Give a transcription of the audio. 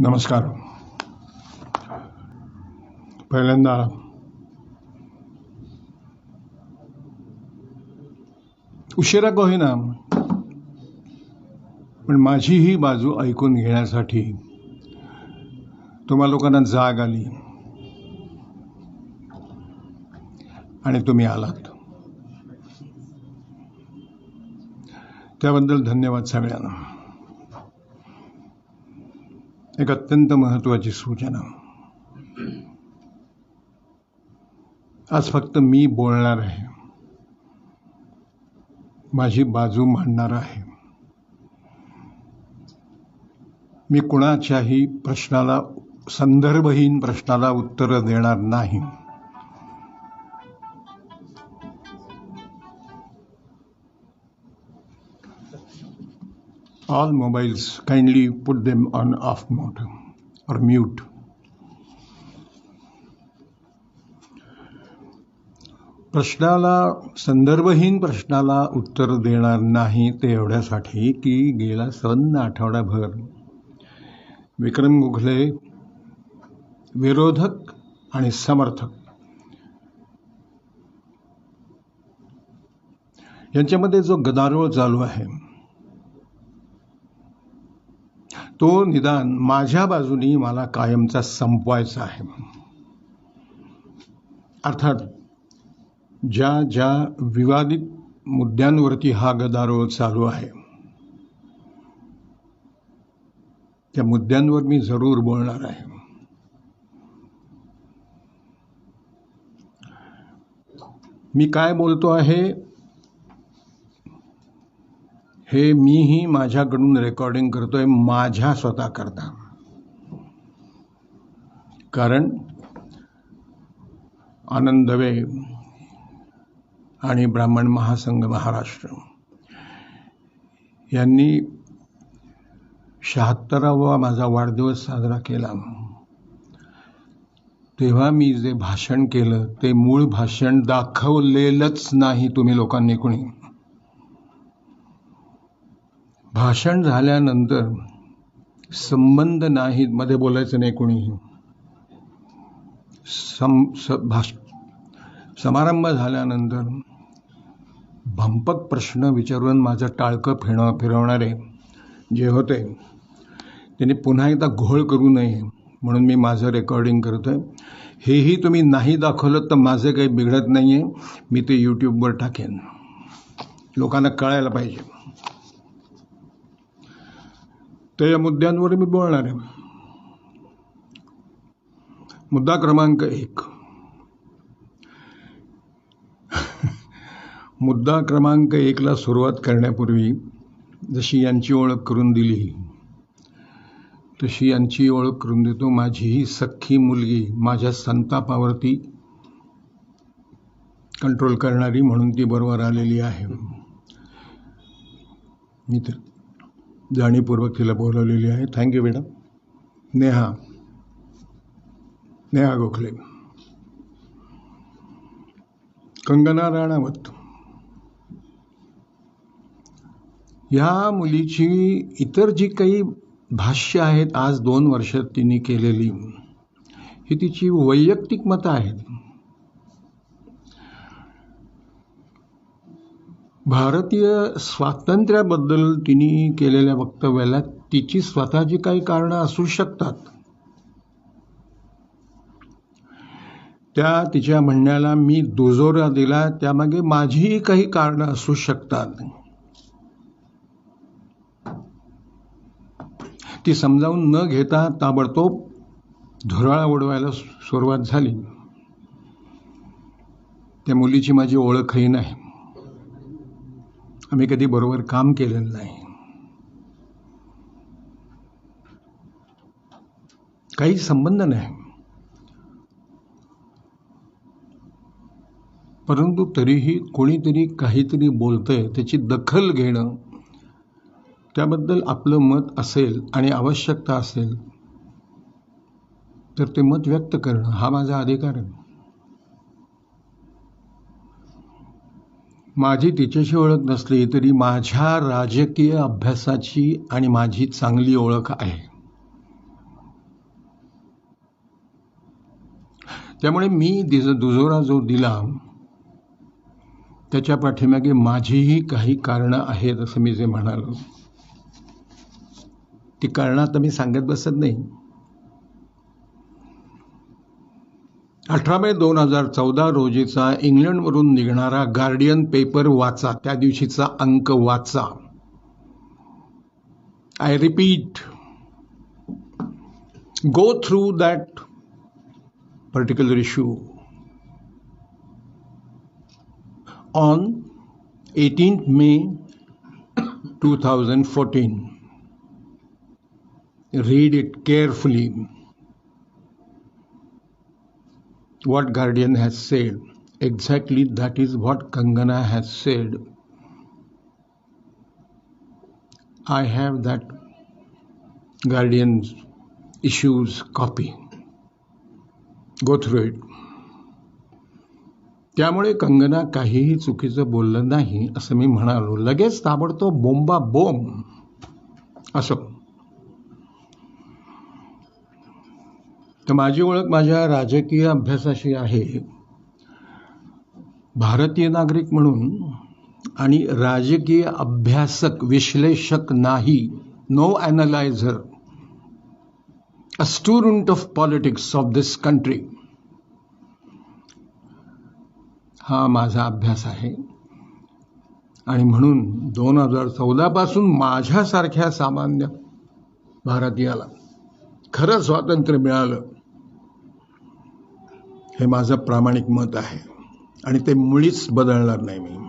नमस्कार. पहिल्यांदा उशिरा का होईना? पण माझी ही बाजू ऐकून घेण्यासाठी तुम्हा लोकांना जाग आली. आणि तुम्ही आलात. त्याबद्दल धन्यवाद सगळ्यांना. एक अत्यंत महत्वाची सूचना आज फक्त मी बोलणार आहे माझी बाजू मांडणार आहे मी कुणाच्याही प्रश्नाला संदर्भहीन प्रश्नाला उत्तर देणार नाही all mobiles kindly put them on off mode or mute. प्रश्नाला संदर्भहीन प्रश्नाला उत्तर देणार नाही ते एवढ्यासाठी की गेला सन्न आठवडाभर. विक्रम गोखले विरोधक आणि समर्थक. यांच्यामध्ये जो गदारोळ चालू आहे तो निदान माझ्या बाजूनी मला कायमचा संपवायचा आहे. अर्थात ज्या ज्या विवादित मुद्द्यांवरती हा गदारोळ चालू आहे त्या मुद्द्यांवर मी जरूर बोलणार आहे. मी काय बोलतो आहे? हे मीही माझ्याकडून रेकॉर्डिंग करतोय माझ्या स्वतः करता कारण आनंद दवे आणि ब्राह्मण महासंघ महाराष्ट्र यांनी शहात्तरावा माझा वाढदिवस साजरा केला. तेव्हा मी जे भाषण केलं ते मूळ भाषण दाखवलेलंच नाही तुम्ही लोकांनी कुणी. भाषण झाल्यानंतर संबंध नाहीत मध्ये बोलायचं नाही कोणीही. सम स भाष समारंभ झाल्यानंतर भंपक प्रश्न विचारून माझं टाळकं फिरव फिरवणारे जे होते त्यांनी पुन्हा एकदा घोळ करू नये म्हणून मी माझं रेकॉर्डिंग करतो आहे हेही तुम्ही नाही दाखवलं तर माझं काही बिघडत नाही आहे मी ते यूट्यूबवर टाकेन. लोकांना कळायला पाहिजे. तर या मुद्द्यांवर मी बोलणार आहे. मुद्दा क्रमांक एक. मुद्दा क्रमांक एकला सुरुवात करण्यापूर्वी जशी यांची ओळख करून दिली तशी यांची ओळख करून देतो माझी ही सख्खी मुलगी माझ्या संतापावरती कंट्रोल करणारी म्हणून ती बरोबर आलेली आहे. मी तर जाणीवपूर्वक तिला बोलवलेली आहे. Thank you madam Neha. Neha Gokhale. Kangana Ranaut. ह्या मुलीची इतर जी काही भाष्य आहेत आज दोन वर्षात तिने केलेली ही तिची वैयक्तिक मतं आहेत. भारतीय स्वातंत्र्याबद्दल तिने केलेल्या वक्तव्याला तिची स्वतःची काही कारणं असू शकतात. त्या तिच्या म्हणण्याला मी दुजोरा दिला त्यामागे माझीही काही कारणं असू शकतात. ती समजावून न घेता ताबडतोब धुराळा उडवायला सुरुवात झाली. त्या मुलीची माझी ओळखही नाही. आम्ही कधी बरोबर काम केलेलं नाही. काही संबंध नाही. परंतु तरीही कोणीतरी काहीतरी बोलतंय त्याची दखल घेणं त्याबद्दल आपलं मत असेल आणि आवश्यकता असेल तर ते मत व्यक्त करणं हा माझा अधिकार आहे. माझी तिच्याशी ओळख नसली तरी माझ्या राजकीय अभ्यासाची आणि माझी चांगली ओळख आहे. त्यामुळे मी दिज दुजोरा जो दिला त्याच्या पाठीमागे माझीही काही कारणं आहेत असं मी जे म्हणालो. ती कारणं आता मी सांगत बसत नाही. अठरा मे दोन हजार चौदा रोजीचा इंग्लंडवरून निघणारा गार्डियन पेपर वाचा. त्या दिवशीचा अंक वाचा. I repeat go through that particular issue on eighteen May two thousand fourteen read it carefully What Guardian has said. Exactly that is what Kangana has said. I have that Guardian's issues copy. Go through it. त्यामुळे कंगना काहीही चुकीचं बोललं नाही असं मी म्हणालो लगेच ताबडतोब बोंबा बोंब असं तर माझी ओळख माझ्या राजकीय अभ्यासाशी आहे. भारतीय नागरिक म्हणून आणि राजकीय अभ्यासक विश्लेषक नाही no analyser a student of politics of this country हा माझा अभ्यास आहे. आणि म्हणून दोन हजार चौदापासून माझ्यासारख्या सामान्य भारतीयाला खरं स्वातंत्र्य मिळालं. हे माझं प्रामाणिक मत आहे. आणि ते मुळीच बदलणार नाही मी.